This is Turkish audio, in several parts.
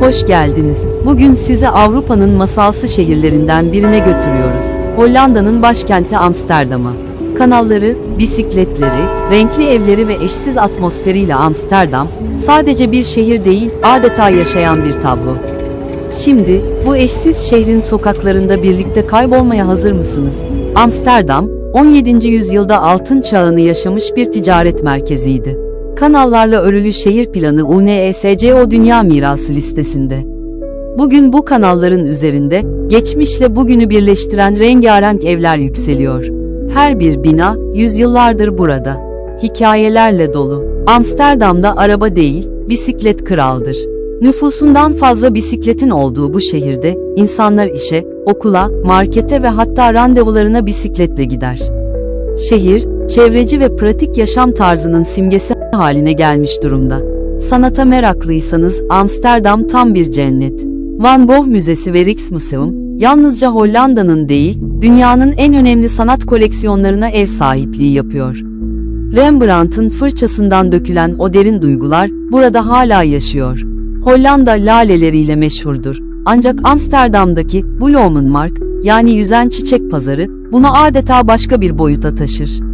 Hoş geldiniz. Bugün sizi Avrupa'nın masalsı şehirlerinden birine götürüyoruz. Hollanda'nın başkenti Amsterdam'a. Kanalları, bisikletleri, renkli evleri ve eşsiz atmosferiyle Amsterdam, sadece bir şehir değil, adeta yaşayan bir tablo. Şimdi, bu eşsiz şehrin sokaklarında birlikte kaybolmaya hazır mısınız? Amsterdam, 17. yüzyılda altın çağını yaşamış bir ticaret merkeziydi. Kanallarla örülü şehir planı UNESCO Dünya Mirası listesinde. Bugün bu kanalların üzerinde, geçmişle bugünü birleştiren rengarenk evler yükseliyor. Her bir bina, yüzyıllardır burada. Hikayelerle dolu. Amsterdam'da araba değil, bisiklet kraldır. Nüfusundan fazla bisikletin olduğu bu şehirde, insanlar işe, okula, markete ve hatta randevularına bisikletle gider. Şehir, çevreci ve pratik yaşam tarzının simgesi haline gelmiş durumda. Sanata meraklıysanız Amsterdam tam bir cennet. Van Gogh Müzesi ve Rijksmuseum, yalnızca Hollanda'nın değil, dünyanın en önemli sanat koleksiyonlarına ev sahipliği yapıyor. Rembrandt'ın fırçasından dökülen o derin duygular burada hala yaşıyor. Hollanda laleleriyle meşhurdur. Ancak Amsterdam'daki Bloemenmarkt, yani yüzen çiçek pazarı, bunu adeta başka bir boyuta taşır.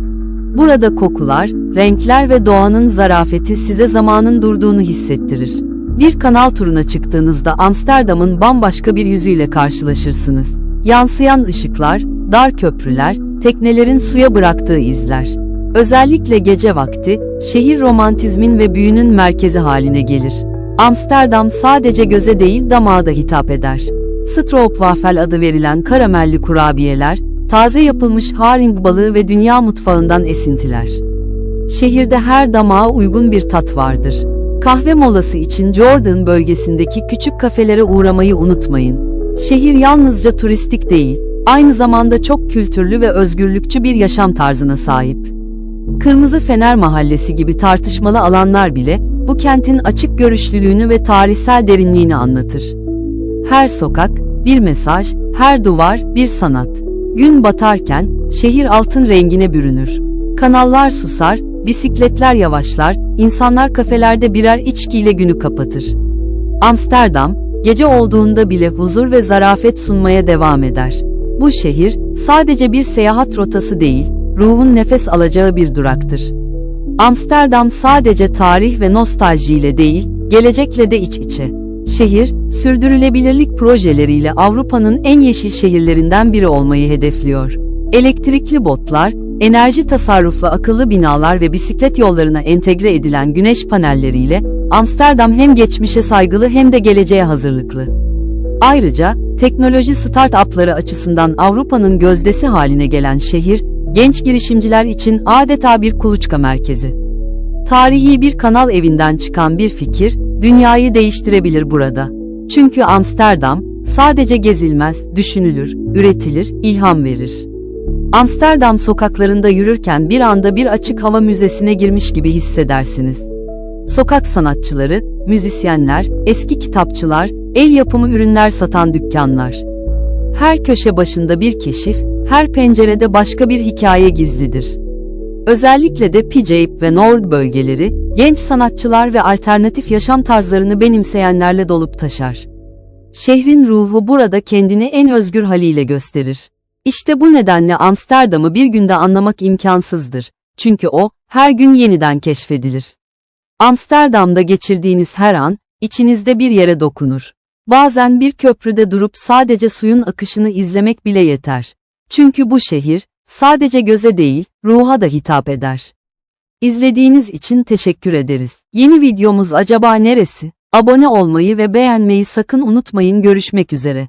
Burada kokular, renkler ve doğanın zarafeti size zamanın durduğunu hissettirir. Bir kanal turuna çıktığınızda Amsterdam'ın bambaşka bir yüzüyle karşılaşırsınız. Yansıyan ışıklar, dar köprüler, teknelerin suya bıraktığı izler. Özellikle gece vakti, şehir romantizmin ve büyünün merkezi haline gelir. Amsterdam sadece göze değil damağa da hitap eder. Stroopwafel adı verilen karamelli kurabiyeler, taze yapılmış haring balığı ve dünya mutfağından esintiler. Şehirde her damağa uygun bir tat vardır. Kahve molası için Jordan bölgesindeki küçük kafelere uğramayı unutmayın. Şehir yalnızca turistik değil, aynı zamanda çok kültürlü ve özgürlükçü bir yaşam tarzına sahip. Kırmızı Fener Mahallesi gibi tartışmalı alanlar bile bu kentin açık görüşlülüğünü ve tarihsel derinliğini anlatır. Her sokak bir mesaj, her duvar bir sanat. Gün batarken şehir altın rengine bürünür. Kanallar susar, bisikletler yavaşlar, insanlar kafelerde birer içkiyle günü kapatır. Amsterdam, gece olduğunda bile huzur ve zarafet sunmaya devam eder. Bu şehir, sadece bir seyahat rotası değil, ruhun nefes alacağı bir duraktır. Amsterdam sadece tarih ve nostaljiyle değil, gelecekle de iç içe. Şehir, sürdürülebilirlik projeleriyle Avrupa'nın en yeşil şehirlerinden biri olmayı hedefliyor. Elektrikli botlar, enerji tasarruflu akıllı binalar ve bisiklet yollarına entegre edilen güneş panelleriyle Amsterdam hem geçmişe saygılı hem de geleceğe hazırlıklı. Ayrıca, teknoloji start-up'ları açısından Avrupa'nın gözdesi haline gelen şehir, genç girişimciler için adeta bir kuluçka merkezi. Tarihi bir kanal evinden çıkan bir fikir, dünyayı değiştirebilir burada. Çünkü Amsterdam, sadece gezilmez, düşünülür, üretilir, ilham verir. Amsterdam sokaklarında yürürken bir anda bir açık hava müzesine girmiş gibi hissedersiniz. Sokak sanatçıları, müzisyenler, eski kitapçılar, el yapımı ürünler satan dükkanlar. Her köşe başında bir keşif, her pencerede başka bir hikaye gizlidir. Özellikle de Pijayip ve Nord bölgeleri, genç sanatçılar ve alternatif yaşam tarzlarını benimseyenlerle dolup taşar. Şehrin ruhu burada kendini en özgür haliyle gösterir. İşte bu nedenle Amsterdam'ı bir günde anlamak imkansızdır. Çünkü o, her gün yeniden keşfedilir. Amsterdam'da geçirdiğiniz her an, içinizde bir yere dokunur. Bazen bir köprüde durup sadece suyun akışını izlemek bile yeter. Çünkü bu şehir, sadece göze değil, ruha da hitap eder. İzlediğiniz için teşekkür ederiz. Yeni videomuz acaba neresi? Abone olmayı ve beğenmeyi sakın unutmayın görüşmek üzere.